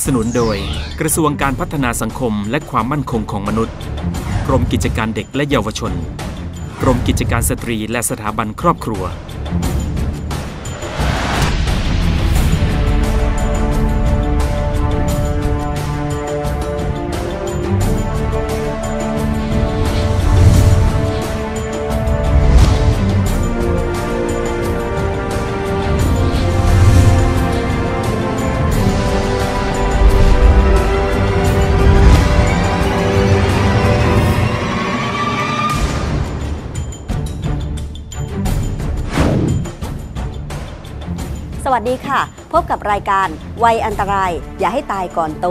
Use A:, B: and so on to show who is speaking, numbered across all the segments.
A: สนับสนุนโดย กระทรวงการพัฒนาสังคมและความมั่นคงของมนุษย์ กรมกิจการเด็กและเยาวชน กรมกิจการสตรีและสถาบันครอบครัว
B: วัสดีค่ะ พบกับรายการวัยอันตราย อย่าให้ตายก่อนโต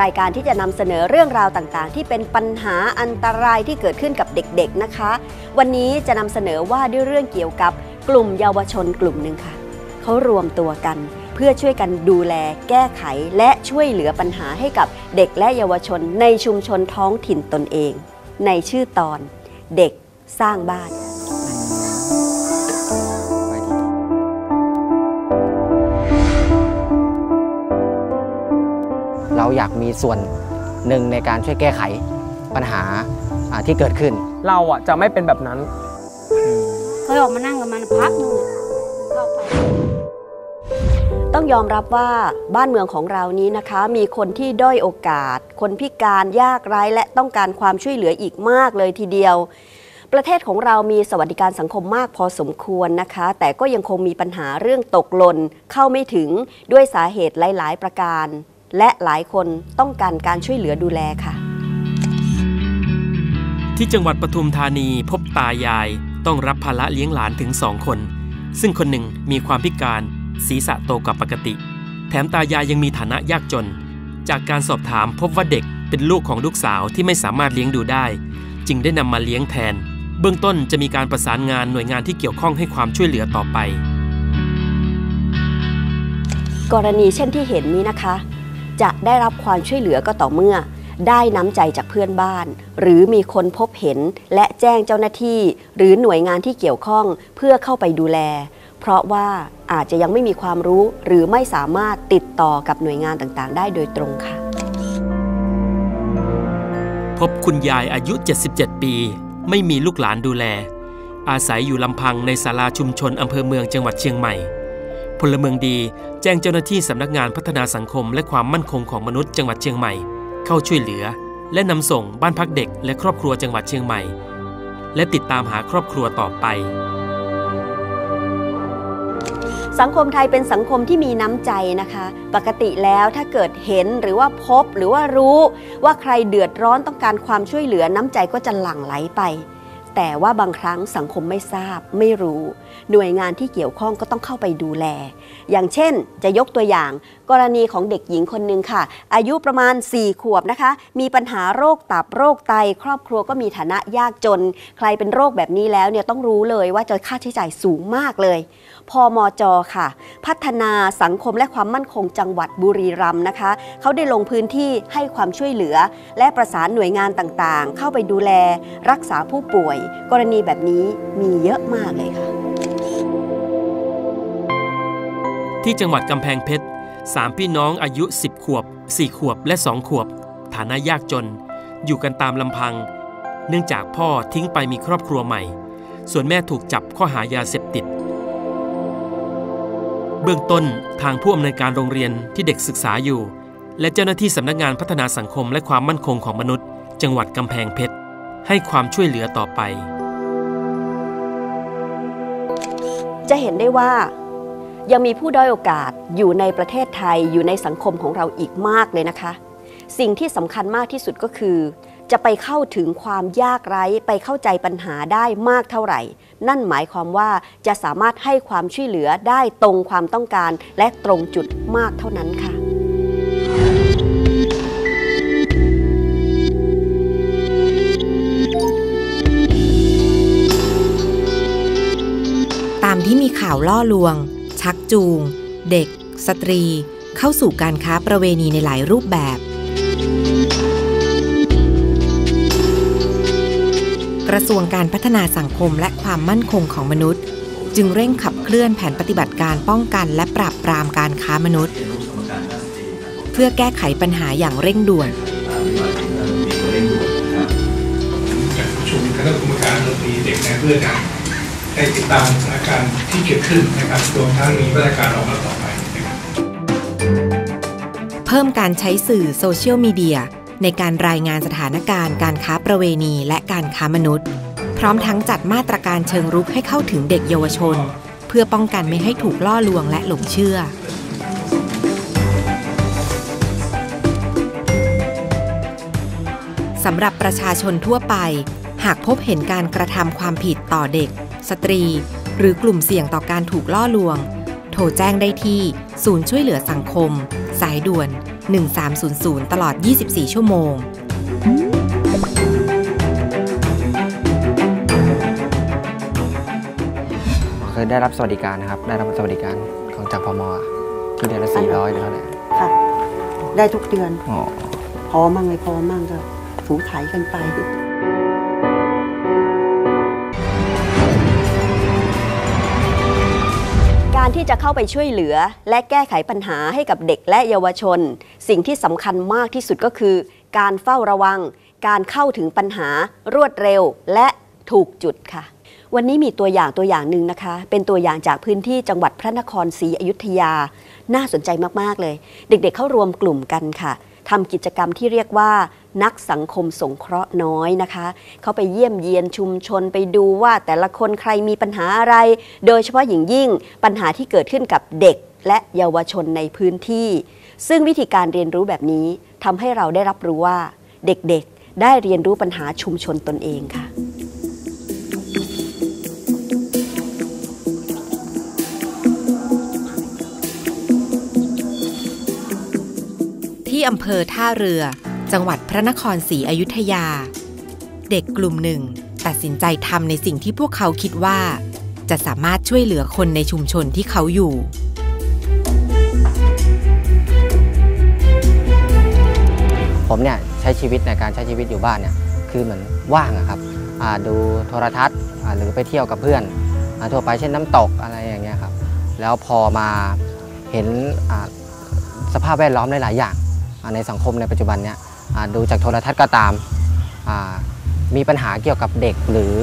B: รายการที่จะนำเสนอเรื่องราวต่างๆ ที่เป็นปัญหาอันตรายที่เกิดขึ้นกับเด็กๆนะคะ วันนี้จะนำเสนอว่าด้วยเรื่องเกี่ยวกับกลุ่มเยาวชนกลุ่มหนึ่งค่ะเขารวมตัวกัน เพื่อช่วยกันดูแล แก้ไขและช่วยเหลือปัญหาให้กับเด็กและเยาวชนในชุมชนท้องถิ่นตนเอง ในชื่อตอน เด็กสร้างบ้าน
C: อยากมีส่วนหนึ่งในการช่วยแก้ไขปัญหาอ่าที่เกิดขึ้น
D: เราอะจะไม่เป็นแบบนั้น
B: เคยออกมานั่งกับมันพักหนึงเข้าไปต้องยอมรับว่าบ้านเมืองของเรานี้นะคะ มีคนที่ด้อยโอกาส คนพิการยากไร้และต้องการความช่วยเหลืออีกมากเลยทีเดียว ประเทศของเรามีสวัสดิการสังคมมากพอสมควรนะคะ แต่ก็ยังคงมีปัญหาเรื่องตกหล่นเข้าไม่ถึงด้วยสาเหตุหลาย ๆ ประการ และหลายคนต้องการการช่วยเหลือดูแลค่ะ
A: ที่จังหวัดปทุมธานีพบตายายต้องรับภาระเลี้ยงหลานถึงสองคน ซึ่งคนหนึ่งมีความพิการ ศีรษะโตกว่าปกติ แถมตายายยังมีฐานะยากจน จากการสอบถามพบว่าเด็กเป็นลูกของลูกสาวที่ไม่สามารถเลี้ยงดูได้ จึงได้นำมาเลี้ยงแทน เบื้องต้นจะมีการประสานงานหน่วยงานที่เกี่ยวข้องให้ความช่วยเหลือต่อไป
B: กรณีเช่นที่เห็นนี้นะคะ จะได้รับความช่วยเหลือก็ต่อเมื่อ ได้น้ำใจจากเพื่อนบ้าน หรือมีคนพบเห็นและแจ้งเจ้าหน้าที่ หรือหน่วยงานที่เกี่ยวข้องเพื่อเข้าไปดูแล เพราะว่าอาจจะยังไม่มีความรู้หรือไม่สามารถติดต่อกับหน่วยงานต่างๆ ได้โดยตรงค่ะ
A: พบคุณยายอายุ 77 ปี ไม่มีลูกหลานดูแล อาศัยอยู่ลำพังในศาลาชุมชนอำเภอเมืองจังหวัดเชียงใหม่ พลเมืองดีแจ้งเจ้าหน้าที่สำนักงานพัฒนาสังคม และความมั่นคงของมนุษย์จังหวัดเชียงใหม่ เข้าช่วยเหลือ และนำส่งบ้านพักเด็กและครอบครัวจังหวัดเชียงใหม่ และติดตามหาครอบครัวต่อไป
B: สังคมไทยเป็นสังคมที่มีน้ำใจนะคะ ปกติแล้วถ้าเกิดเห็นหรือว่าพบหรือว่ารู้ ว่าใครเดือดร้อนต้องการความช่วยเหลือน้ำใจก็จะหลั่งไหลไป แต่ว่าบางครั้งสังคมไม่ทราบไม่รู้ หน่วยงานที่เกี่ยวข้องก็ต้องเข้าไปดูแล อย่างเช่นจะยกตัวอย่าง กรณีของเด็กหญิงคนหนึ่งค่ะ อายุประมาณ 4 ขวบนะคะ มีปัญหาโรคตับโรคไต ครอบครัวก็มีฐานะยากจน ใครเป็นโรคแบบนี้แล้วเนี่ยต้องรู้เลยว่าจะค่าใช้จ่ายสูงมากเลย พอมจค่ะ พัฒนาสังคมและความมั่นคงจังหวัดบุรีรัมย์นะคะ เขาได้ลงพื้นที่ให้ความช่วยเหลือ และประสานหน่วยงานต่างๆ เข้าไปดูแลรักษาผู้ป่วย กรณีแบบนี้มีเยอะมากเลยค่ะ
A: ที่จังหวัดกำแพงเพชรสามพี่น้องอายุ 10 ขวบ 4 ขวบและ 2 ขวบ ฐานะยากจน อยู่กันตามลำพัง เนื่องจากพ่อทิ้งไปมีครอบครัวใหม่ ส่วนแม่ถูกจับข้อหายาเสพติด บื้องต้นทางผู้อำนวยการโรงเรียนที่เด็กศึกษาอยู่ และเจ้าหน้าที่สำนักงานพัฒนาสังคมและความมั่นคงของมนุษย์ จังหวัดกำแพงเพชร ให้ความช่วยเหลือต่อไป
B: จะเห็นได้ว่ายังมีผู้ด้อยโอกาสอยู่ในประเทศไทยอยู่ในสังคมของเราอีกมากเลยนะคะ สิ่งที่สำคัญมากที่สุดก็คือ จะไปเข้าถึงความยากไร้ไปเข้าใจปัญหาได้มากเท่าไหร่ นั่นหมายความว่าจะสามารถให้ความช่วยเหลือได้ตรงความต้องการ และตรงจุดมากเท่านั้นค่ะ
E: ตามที่มีข่าวล่อลวง ชักจูง เด็ก สตรี เข้าสู่การค้าประเวณีในหลายรูปแบบ กระทรวงการพัฒนาสังคมและความมั่นคงของมนุษย์ จึงเร่งขับเคลื่อนแผนปฏิบัติการป้องกันและปราบปรามการค้ามนุษย์ เพื่อแก้ไขปัญหาอย่างเร่งด่วน
F: จากประชุมคณะกรรมการดนตรีเด็กในเพื่อจะให้ติดตามสถานการณ์ที่เกิดขึ้นนะครับรวมทั้งมีมาตรการออกมาต่อไป
E: เพิ่มการใช้สื่อโซเชียลมีเดีย ในการรายงานสถานการณ์การค้าประเวณีและการค้ามนุษย์ พร้อมทั้งจัดมาตรการเชิงรุกให้เข้าถึงเด็กเยาวชน เพื่อป้องกันไม่ให้ถูกล่อลวงและหลงเชื่อสำหรับประชาชนทั่วไป หากพบเห็นการกระทำความผิดต่อเด็ก สตรี หรือกลุ่มเสี่ยงต่อการถูกล่อลวง โทรแจ้งได้ที่ ศูนย์ช่วยเหลือสังคม สายด่วน 1300 ตลอด 24 ชั่วโมง
C: เคยได้รับสวัสดิการนะครับ ได้รับสวัสดิการของจากพมที่เดือนละ400หรือเท่าไหร่
B: ค่ะ ได้ทุกเดือน
C: อ๋อ
B: พอมั่งไม่พอมั่งก็ถูไถกันไป การที่จะเข้าไปช่วยเหลือ และแก้ไขปัญหาให้กับเด็กและเยาวชน สิ่งที่สำคัญมากที่สุดก็คือ การเฝ้าระวัง การเข้าถึงปัญหารวดเร็วและถูกจุดค่ะ วันนี้มีตัวอย่างตัวอย่างหนึ่งนะคะ เป็นตัวอย่างจากพื้นที่จังหวัดพระนครศรีอยุธยา น่าสนใจมาก ๆ เลย เด็กๆเข้ารวมกลุ่มกันค่ะทำกิจกรรมที่เรียกว่า นักสังคมสงเคราะห์น้อยนะคะ เขาไปเยี่ยมเยียนชุมชนไปดูว่าแต่ละคนใครมีปัญหาอะไร โดยเฉพาะอย่างยิ่งปัญหาที่เกิดขึ้นกับเด็กและเยาวชนในพื้นที่ ซึ่งวิธีการเรียนรู้แบบนี้ทำให้เราได้รับรู้ว่าเด็กๆ ได้เรียนรู้ปัญหาชุมชนตนเองค่ะ
E: ที่อำเภอท่าเรือ จังหวัดพระนครศรีอยุธยา เด็กกลุ่มหนึ่ง ตัดสินใจทำในสิ่งที่พวกเขาคิดว่า จะสามารถช่วยเหลือคนในชุมชนที่เขาอยู่
C: ผมเนี่ยใช้ชีวิตในการใช้ชีวิตอยู่บ้านเนี่ยคือเหมือนว่างอะครับดูโทรทัศน์หรือไปเที่ยวกับเพื่อนอทั่วไปเช่นน้ำตกอะไรอย่างเงี้ยครับ แล้วพอมาเห็นสภาพแวดล้อมหลาย ๆ อย่างในสังคมในปัจจุบันเนี่ย ดูจากโทรทัศน์ก็ตามอ่ามีปัญหาเกี่ยวกับเด็กหรือ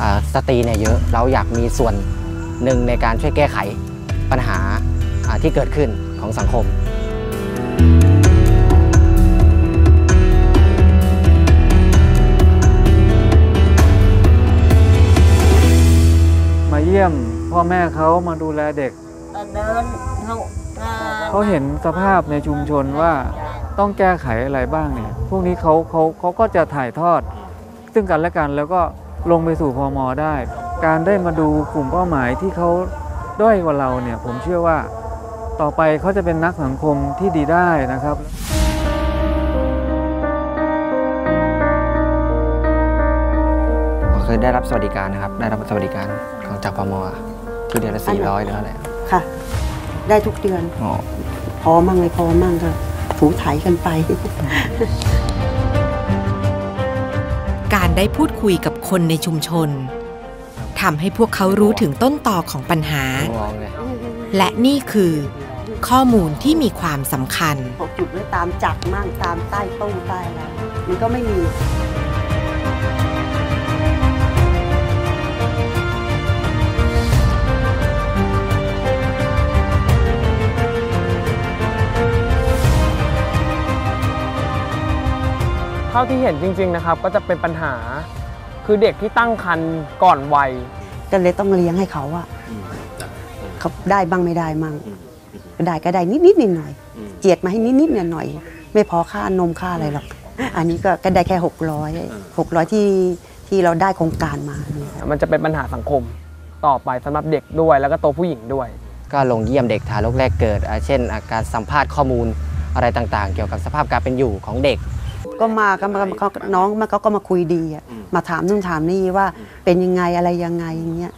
C: อาสตรีเนี่ยเยอะ เราอยากมีส่วนหนึ่งในการช่วยแก้ไขปัญหาอ่าที่เกิดขึ้นของสังคม
G: มาเยี่ยมพ่อแม่เขามาดูแลเด็กเขาเห็นสภาพในชุมชนว่า ต้องแก้ไขอะไรบ้างเนี่ย พวกนี้เขาเขาเขาก็จะถ่ายทอด ซึ่งกันและกันแล้วก็ลงไปสู่พอมอได้ การได้มาดูกลุ่มเป้าหมายที่เขาด้อยกว่าเราเนี่ย ผมเชื่อว่าต่อไปเขาจะเป็นนักสังคมที่ดีได้นะครับ
C: เคยได้รับสวัสดิการนะครับ ได้รับสวัสดิการของจากพมที่เดือนละ400หรือเท่าไหร่
B: ค่ะ ได้ทุกเดือน
C: อ๋อ
B: พอมั่งไม่พอมั่งก็ ถูไถกันไป
E: การได้พูดคุยกับคนในชุมชนทำให้พวกเขารู้ถึงต้นตอของปัญหา
C: มองเลย
E: และนี่คือ ข้อมูลที่มีความสำคัญ
B: พอจุดไว้ตามจักรมั่งตามใต้ต้นใต้อะไรมันก็ไม่มี
D: ท่าที่เห็นจริง ๆนะครับ ก็จะเป็นปัญหาคือเด็กที่ตั้งครรภ์ก่อนวัย
B: ก็เลยต้องเลี้ยงให้เขาอะเขาได้บ้างไม่ได้มั่งก็ได้ก็ได้นิดนิดๆหน่อยๆเจียดมาให้นิดนิดๆหน่อยๆไม่พอค่านมค่าอะไรหรอก อันนี้ก็ก็ได้แค่หกร้อยหกร้อยที่ที่เราได้โครงการมาเนี่ย
D: มันจะเป็นปัญหาสังคมต่อไปสำหรับเด็กด้วยแล้วก็ตัวผู้หญิงด้วย
C: ก็ลงเยี่ยมเด็กทารกแรกเกิดอ่าเช่นอ่าการสัมภาษณ์ข้อมูลอะไรต่างๆ เกี่ยวกับสภาพการเป็นอยู่ของเด็ก
H: ก็มาก็มาเขาน้องมาเขาก็มาคุยดีอะมาถามนู่นถามนี่ว่าเป็นยังไงอะไรยังไงอย่างเงี้ย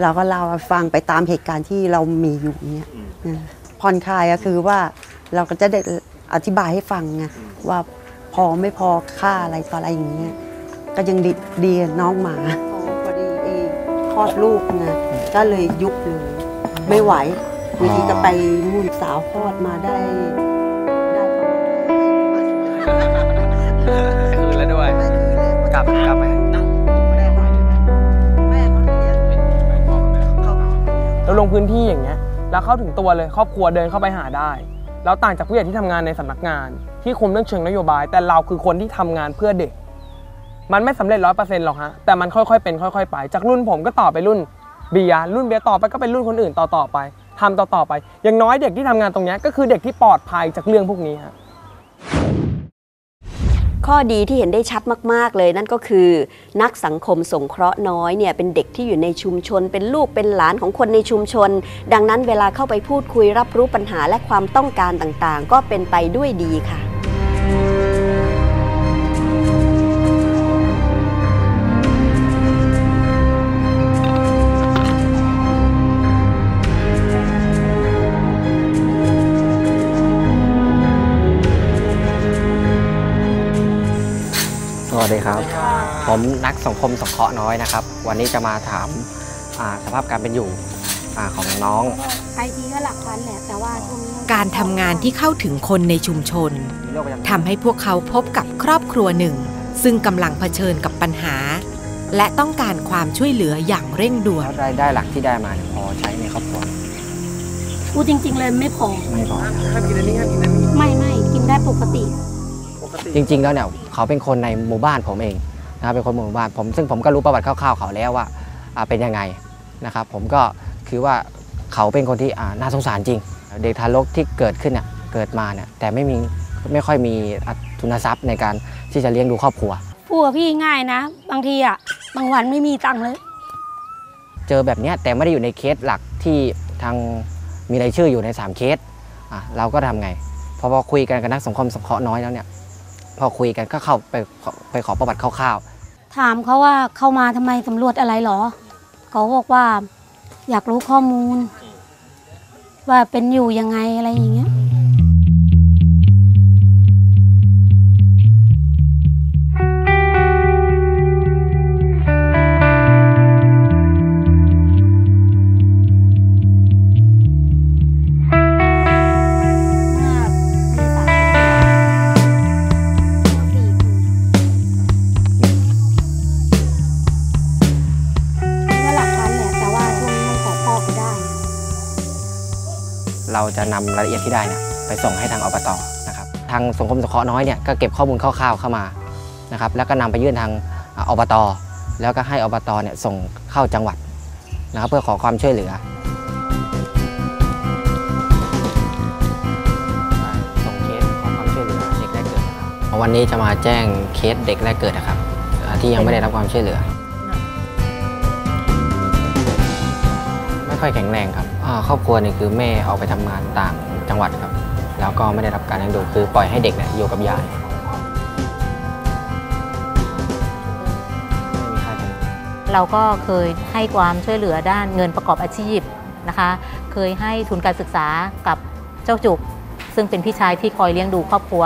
H: เราก็เล่าให้ฟังไปตามเหตุการณ์ที่เรามีอยู่เนี้ยเออผ่อนคลายก็คือว่าเราก็จะได้อธิบายให้ฟังไงว่าพอไม่พอค่าอะไรต่ออะไรอย่างเงี้ยก็ยังดีดีกับน้องหมาพอดีเองคลอดลูกไงก็เลยยุบเลยไม่ไหวบางทีก็ไปมุ่นสาวคลอดมาได้ได้
D: กลับกลับไปเราลงพื้นที่อย่างเงี้ยแล้วเข้าถึงตัวเลยครอบครัวเดินเข้าไปหาได้แล้วต่างจากผู้ใหญ่ที่ทำงานในสำนักงาน ที่คุมเรื่องเชิงนโยบาย แต่เราคือคนที่ทำงานเพื่อเด็ก มันไม่สำเร็จร้อยเปอร์เซ็นต์หรอกฮะแต่มันค่อยๆเป็นค่อยๆไป จากรุ่นผมก็ต่อไปรุ่นเบียร์รุ่นเบียร์ต่อไปก็เป็นรุ่นคนอื่นต่อๆไปทำต่อๆไปอย่างน้อยเด็กที่ทำงานตรงเนี้ยก็คือเด็กที่ปลอดภัยจากเรื่องพวกนี้ฮะ
B: ข้อดีที่เห็นได้ชัดมาก ๆ เลยนั่นก็คือ นักสังคมสงเคราะห์น้อยเนี่ยเป็นเด็กที่อยู่ในชุมชน เป็นลูกเป็นหลานของคนในชุมชน ดังนั้นเวลาเข้าไปพูดคุยรับรู้ปัญหาและความต้องการต่างๆ ก็เป็นไปด้วยดีค่ะ
C: วัสดีครับ ผมนักสังคมสงเคราะห์น้อยนะครับ วันนี้จะมาถามอ่าสภาพการเป็นอยู่อาของน้อง
I: ไอทีก็หลักพันแหละแต่ว่าช่วงนี้
E: การทำงานที่เข้าถึงคนในชุมชน
C: มีโรคประจำตัว
E: ทำให้พวกเขาพบกับครอบครัวหนึ่ง ซึ่งกำลังเผชิญกับปัญหา และต้องการความช่วยเหลืออย่างเร่งด่วน
C: แล้วรายได้หลักที่ได้มาเนี่ยพอใช้ในครอบครัว
I: พูดจริง ๆ เลยไม่พอ
C: ไม่พอ
D: ห้ามกินอันนี้ห้ามกินอันนี้
I: ไม่ไม่กินได้ปกติ
D: ปกติ
C: จริง ๆ แล้วเนี่ย เขาเป็นคนในหมู่บ้านผมเองนะครับเป็นคนหมู่บ้านผม ซึ่งผมก็รู้ประวัติคร่าวๆเขาแล้วว่าอ่าเป็นยังไงนะครับ ผมก็คือว่าเขาเป็นคนที่อ่าน่าสงสารจริง เด็กทารกที่เกิดขึ้นเนี่ยเกิดมาเนี่ยแต่ไม่มีไม่ค่อยมีทุนทรัพย์ในการที่จะเลี้ยงดูครอบครัว
I: พูดกับพี่ง่ายนะ บางทีอะบางวันไม่มีตังค์เลย
C: เจอแบบเนี้ยแต่ไม่ได้อยู่ในเคสหลักที่ทางมีรายชื่ออยู่ใน 3 เคสอะเราก็ทำไงพอพอคุยกันกับนักสังคมสงเคราะห์น้อยแล้วเนี่ย พอคุยกันก็เข้าไปไปขอประวัติคร่าวๆ
I: ถามเขาว่าเข้ามาทำไมสำรวจอะไรหรอ เขาบอกว่าอยากรู้ข้อมูล ว่าเป็นอยู่ยังไงอะไรอย่างเงี้ย
C: จะนำรายละเอียดที่ได้เนี่ยไปส่งให้ทางอบตนะครับทางสังคมสงเคราะห์น้อยเนี่ยก็เก็บข้อมูลคร่าวๆเข้ามานะครับแล้วก็นำไปยื่นทางอบต แล้วก็ให้อบตเนี่ยส่งเข้าจังหวัดนะครับเพื่อขอความช่วยเหลือส่งเคสขอความช่วยเหลือเด็กแรกเกิดนะครับวันนี้จะมาแจ้งเคสเด็กแรกเกิดนะครับ ที่ยังไม่ได้รับความช่วยเหลือ ไม่ค่อยแข็งแรงครับ ครอบครัวนี่คือแม่ออกไปทำงานต่างจังหวัดครับ แล้วก็ไม่ได้รับการเลี้ยงดูคือปล่อยให้เด็กเนี่ยอยู่กับยายไม่มีค่าใช้จ่าย
J: เราก็เคยให้ความช่วยเหลือด้านเงินประกอบอาชีพนะคะ เคยให้ทุนการศึกษากับเจ้าจุก ซึ่งเป็นพี่ชายที่คอยเลี้ยงดูครอบครัว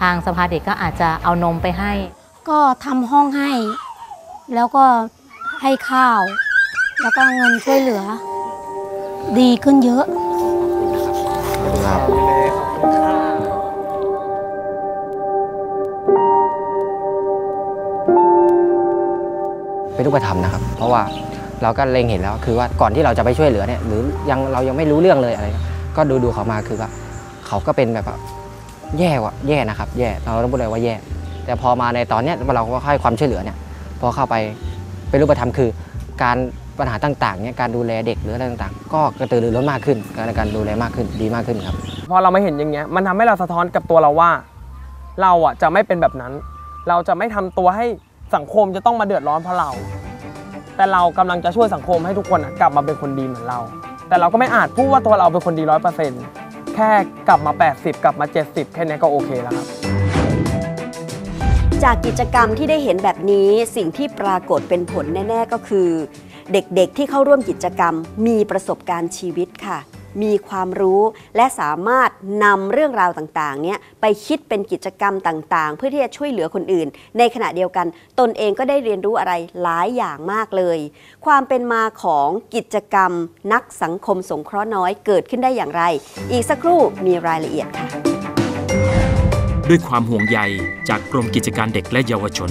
J: ทางสภาเด็กก็อาจจะเอานมไปให้
I: ก็ทำห้องให้ แล้วก็ให้ข้าว แล้วก็เงินช่วยเหลือ ดีขึ้นเยอะ
C: ครับเป็นรูปธรรมนะครับ เพราะว่าเราก็เล็งเห็นแล้วคือว่าก่อนที่เราจะไปช่วยเหลือเนี่ยหรือยังเรายังไม่รู้เรื่องเลยอะไร ก็ดูดูเขามาคือว่าเขาก็เป็นแบบว่าแย่ว่ะแย่นะครับ แย่เราต้องพูดเลยว่าแย่ แต่พอมาในตอนเนี้ยเราก็ให้ความช่วยเหลือเนี่ยพอเข้าไปเป็นรูปธรรมคือ การปัญหาต่างๆเนี่ยการดูแลเด็กหรืออะไรต่าง ก็กระตือรือร้นมากขึ้นในการดูแลมากขึ้นดีมากขึ้นครับ
D: พอเรามาเห็นอย่างเงี้ยมันทำให้เราสะท้อนกับตัวเราว่า เราอะจะไม่เป็นแบบนั้น เราจะไม่ทำตัวให้สังคมจะต้องมาเดือดร้อนเพราะเรา แต่เรากำลังจะช่วยสังคมให้ทุกคนอะกลับมาเป็นคนดีเหมือนเรา แต่เราก็ไม่อาจพูดว่าตัวเราเป็นคนดีร้อยเปอร์เซ็นต์แค่ค่กลับมา 80 กลับมา 70 แค่นี้ก็โอเคแล้วครับ
B: จากกิจกรรมที่ได้เห็นแบบนี้สิ่งที่ปรากฏเป็นผลแน่ ๆ ก็คือ เด็กๆที่เข้าร่วมกิจกรรม มีประสบการณ์ชีวิตค่ะ มีความรู้และสามารถนำเรื่องราวต่างๆเนี่ยไปคิดเป็นกิจกรรมต่างๆ เพื่อที่จะช่วยเหลือคนอื่น ในขณะเดียวกัน ตนเองก็ได้เรียนรู้อะไรหลายอย่างมากเลย ความเป็นมาของกิจกรรม นักสังคมสงเคราะห์น้อยเกิดขึ้นได้อย่างไร อีกสักครู่มีรายละเอียดค่ะ
A: ด้วยความห่วงใยจากกรมกิจการเด็กและเยาวชน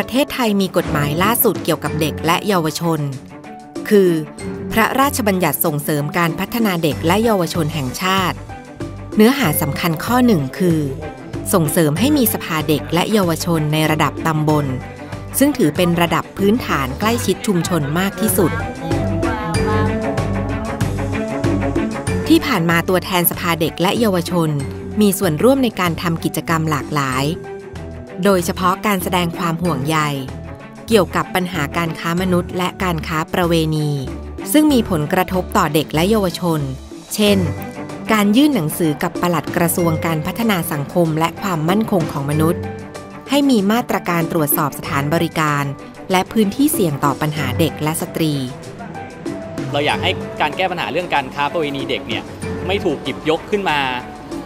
E: ประเทศไทยมีกฎหมายล่าสุดเกี่ยวกับเด็กและเยาวชน คือ พระราชบัญญัติส่งเสริมการพัฒนาเด็กและเยาวชนแห่งชาติ เนื้อหาสำคัญข้อหนึ่งคือ ส่งเสริมให้มีสภาเด็กและเยาวชนในระดับตำบล ซึ่งถือเป็นระดับพื้นฐานใกล้ชิดชุมชนมากที่สุด ที่ผ่านมาตัวแทนสภาเด็กและเยาวชน มีส่วนร่วมในการทำกิจกรรมหลากหลาย โดยเฉพาะการแสดงความห่วงใย เกี่ยวกับปัญหาการค้ามนุษย์ และการค้าประเวณี ซึ่งมีผลกระทบต่อเด็กและเยาวชน เช่น การยื่นหนังสือกับปลัดกระทรวงการพัฒนาสังคมและความมั่นคงของมนุษย์ ให้มีมาตรการตรวจสอบสถานบริการ และพื้นที่เสี่ยงต่อปัญหาเด็กและสตรี
K: เราอยากให้การแก้ปัญหาเรื่องการค้าประเวณีเด็กเนี่ยไม่ถูกหยิบยกขึ้นมา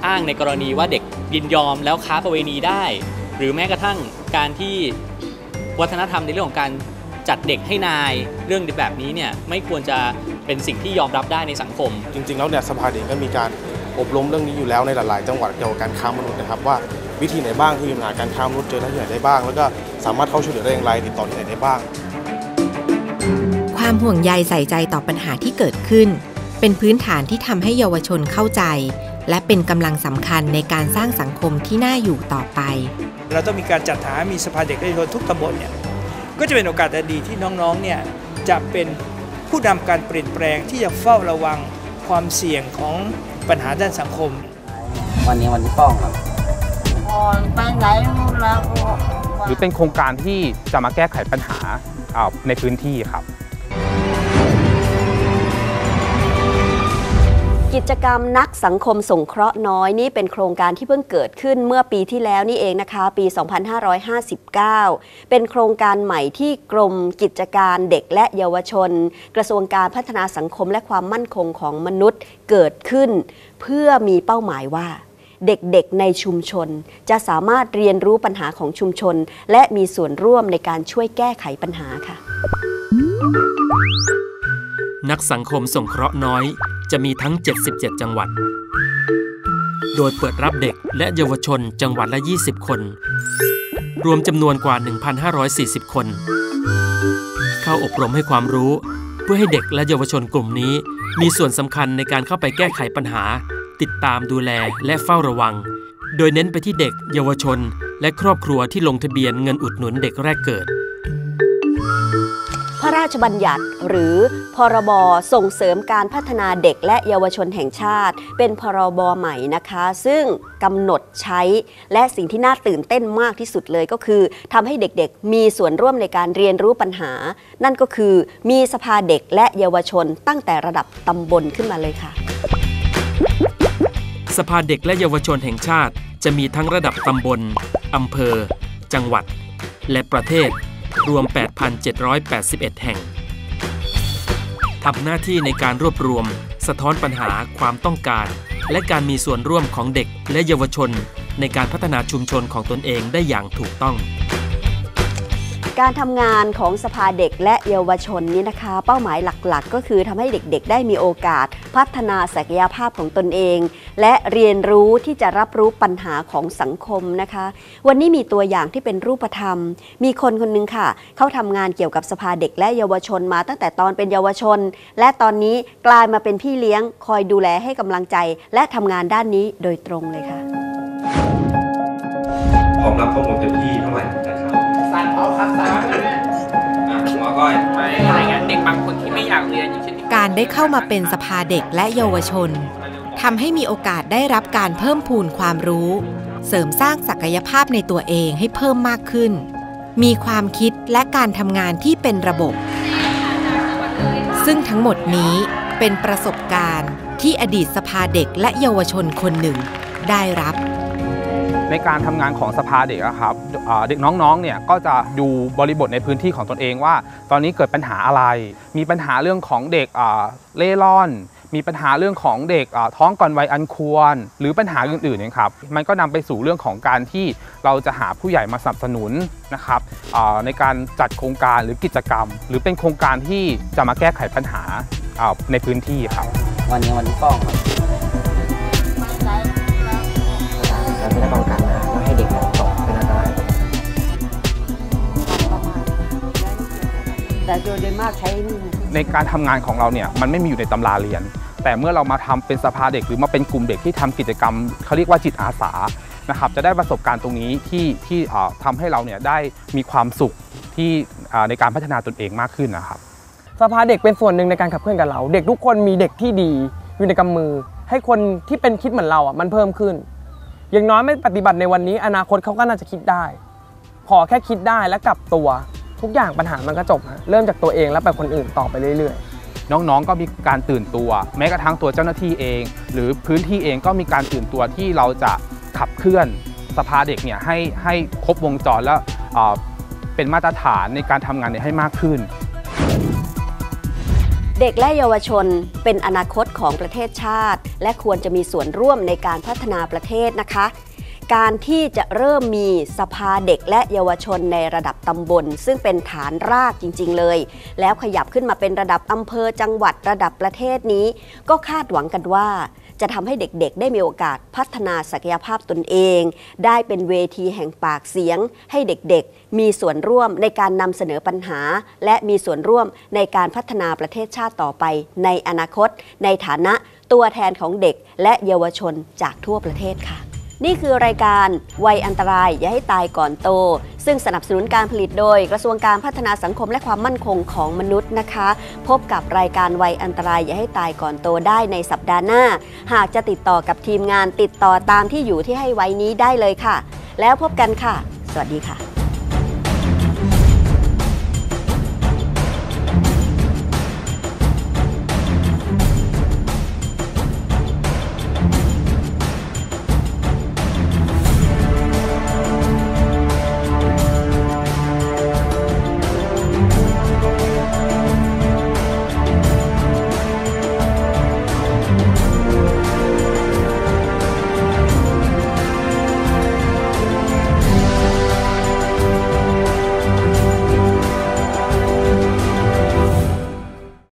K: อ้างในกรณีว่าเด็กยินยอมแล้วค้าประเวณีได้ หรือแม้กระทั่งการที่วัฒนธรรมในเรื่องของการจัดเด็กให้นายเรื่องแบบนี้เนี่ยไม่ควรจะเป็นสิ่งที่ยอมรับได้ในสังคม
L: จริง ๆ แล้วเนี่ยสภาเด็กก็มีการอบรมเรื่องนี้อยู่แล้วในหลาย ๆ จังหวัดเกี่ยวกับการค้ามนุษย์นะครับว่าวิธีไหนบ้างที่มีปัญหาการค้ามนุษย์เจอได้ที่ไหนได้บ้าง แล้วก็สามารถเข้าช่วยเหลือได้อย่างไรติดต่อที่ไหนได้บ้าง
E: ความห่วงใยใส่ใจต่อปัญหาที่เกิดขึ้น เป็นพื้นฐานที่ทำให้เยาวชนเข้าใจ และเป็นกำลังสำคัญในการสร้างสังคมที่น่าอยู่ต่อไป
M: เราต้องมีการจัดหามีสภาเด็กและเยาวชนทุกตำบลเนี่ยก็จะเป็นโอกาสดีที่น้องๆเนี่ยจะเป็นผู้นำการเปลี่ยนแปลงที่จะเฝ้าระวังความเสี่ยงของปัญหาด้านสังคม
N: วันนี้วันที่ป้องครับ
O: ไปไหนเรา
P: หรือเป็นโครงการที่จะมาแก้ไขปัญหาอ่าในพื้นที่ครับ
B: กิจกรรมนักสังคมสงเคราะห์น้อยนี่เป็นโครงการที่เพิ่งเกิดขึ้นเมื่อปีที่แล้วนี่เองนะคะ ปี 2559 เป็นโครงการใหม่ที่กรมกิจการเด็กและเยาวชน กระทรวงการพัฒนาสังคมและความมั่นคงของมนุษย์เกิดขึ้น เพื่อมีเป้าหมายว่า เด็กๆในชุมชน จะสามารถเรียนรู้ปัญหาของชุมชน และมีส่วนร่วมในการช่วยแก้ไขปัญหาค่ะ
A: นักสังคมสงเคราะห์น้อย จะมีทั้ง 77 จังหวัด โดยเปิดรับเด็กและเยาวชนจังหวัดละ 20 คน รวมจำนวนกว่า 1,540 คน เข้าอบรมให้ความรู้ เพื่อให้เด็กและเยาวชนกลุ่มนี้ มีส่วนสำคัญในการเข้าไปแก้ไขปัญหา ติดตามดูแลและเฝ้าระวัง โดยเน้นไปที่เด็ก เยาวชน และครอบครัวที่ลงทะเบียนเงินอุดหนุนเด็กแรกเกิด
B: พระราชบัญญัติหรือ พรบส่งเสริมการพัฒนาเด็กและเยาวชนแห่งชาติ เป็นพรบใหม่นะคะ ซึ่งกำหนดใช้และสิ่งที่น่าตื่นเต้นมากที่สุดเลยก็คือทำให้เด็กๆ มีส่วนร่วมในการเรียนรู้ปัญหา นั่นก็คือมีสภาเด็กและเยาวชนตั้งแต่ระดับตำบลขึ้นมาเลยค่ะ
A: สภาเด็กและเยาวชนแห่งชาติ จะมีทั้งระดับตำบลอำเภอ จังหวัด และประเทศรวม 8,781 แห่ง ทำหน้าที่ในการรวบรวม สะท้อนปัญหาความต้องการ และการมีส่วนร่วมของเด็กและเยาวชน ในการพัฒนาชุมชนของตนเองได้อย่างถูกต้อง
B: การทำงานของสภาเด็กและเยาวชนนี้นะคะ เป้าหมายหลักๆ ก็คือทำให้เด็กๆ ได้มีโอกาส พัฒนาศักยภาพของตนเอง และเรียนรู้ที่จะรับรู้ปัญหาของสังคมนะคะ วันนี้มีตัวอย่างที่เป็นรูปธรรม มีคนคนหนึงค่ะ เขาทำงานเกี่ยวกับสภาเด็กและเยาวชนมาตั้งแต่ตอนเป็นเยาวชน และตอนนี้กลายมาเป็นพี่เลี้ยง คอยดูแลให้กำลังใจ และทำงานด้านนี้โดยตรงเลยค่ะ
Q: พร้อมรับข้อมูลเต็มที่ ก้อยไม่อะไรเงี้ยเด็กบางคนที่ไม่อยากเรียนอย่างเช่น
E: การได้เข้ามาเป็นสภาเด็กและเยาวชนทำให้มีโอกาสได้รับการเพิ่มพูนความรู้ เสริมสร้างศักยภาพในตัวเองให้เพิ่มมากขึ้น มีความคิดและการทำงานที่เป็นระบบ ซึ่งทั้งหมดนี้เป็นประสบการณ์ที่อดีตสภาเด็กและเยาวชนคนหนึ่งได้รับ
P: ในการทำงานของสภาเด็กอะครับเด็กน้องๆเนี่ยก็จะดูบริบทในพื้นที่ของตนเองว่า ตอนนี้เกิดปัญหาอะไร มีปัญหาเรื่องของเด็กเล่ร่อน มีปัญหาเรื่องของเด็กท้องก่อนวัยอันควร หรือปัญหาอื่นๆนะครับมันก็นำไปสู่เรื่องของการที่เราจะหาผู้ใหญ่มาสนับสนุนนะครับในการจัดโครงการหรือกิจกรรม หรือเป็นโครงการที่จะมาแก้ไขปัญหาอ่าในพื้นที่ครับ
N: วันนี้วันที่ป้องครับ
C: เราจะได้ป้องกันนะไม่ให้เด็กตกเป็นอันตราย
H: แต่โดยมากใช้นี่
P: ในการทำงานของเราเนี่ยมันไม่มีอยู่ในตำราเรียน แต่เมื่อเรามาทำเป็นสภาเด็กหรือมาเป็นกลุ่มเด็กที่ทำกิจกรรมเขาเรียกว่าจิตอาสานะครับจะได้ประสบการณ์ตรงนี้ที่ที่เอ่อทำให้เราเนี่ยได้มีความสุขที่อ่าในการพัฒนาตนเองมากขึ้นนะครับ
D: สภาเด็กเป็นส่วนหนึ่งในการขับเคลื่อนกับเรา เด็กทุกคนมีเด็กที่ดีอยู่ในกำมือ ให้คนที่เป็นคิดเหมือนเราอะมันเพิ่มขึ้น อย่างน้อยไม่ปฏิบัติในวันนี้ อนาคตเขาก็น่าจะคิดได้ ขอแค่คิดได้และกลับตัว ทุกอย่างปัญหามันก็จบฮะเริ่มจากตัวเองแล้วไปคนอื่นต่อไปเรื่อยๆ
P: น้องๆก็มีการตื่นตัว แม้กระทั่งตัวเจ้าหน้าที่เอง หรือพื้นที่เองก็มีการตื่นตัวที่เราจะขับเคลื่อนสภาเด็กเนี่ยให้ให้ครบวงจรและเอ่อเป็นมาตรฐานในการทำงานเนี่ยให้มากขึ้น
B: เด็กและเยาวชนเป็นอนาคตของประเทศชาติ และควรจะมีส่วนร่วมในการพัฒนาประเทศนะคะ การที่จะเริ่มมีสภาเด็กและเยาวชนในระดับตำบล ซึ่งเป็นฐานรากจริง ๆ เลย แล้วขยับขึ้นมาเป็นระดับอำเภอจังหวัดระดับประเทศนี้ ก็คาดหวังกันว่า จะทำให้เด็กๆ ได้มีโอกาสพัฒนาศักยภาพตนเอง ได้เป็นเวทีแห่งปากเสียง ให้เด็กๆ มีส่วนร่วมในการนำเสนอปัญหา และมีส่วนร่วมในการพัฒนาประเทศชาติต่อไป ในอนาคต ในฐานะตัวแทนของเด็กและเยาวชนจากทั่วประเทศค่ะ นี่คือรายการวัยอันตรายอย่าให้ตายก่อนโต ซึ่งสนับสนุนการผลิตโดย กระทรวงการพัฒนาสังคมและความมั่นคงของมนุษย์นะคะ พบกับรายการวัยอันตรายอย่าให้ตายก่อนโตได้ในสัปดาห์หน้า หากจะติดต่อกับทีมงานติดต่อตามที่อยู่ที่ให้ไว้นี้ได้เลยค่ะ แล้วพบกันค่ะ สวัสดีค่ะ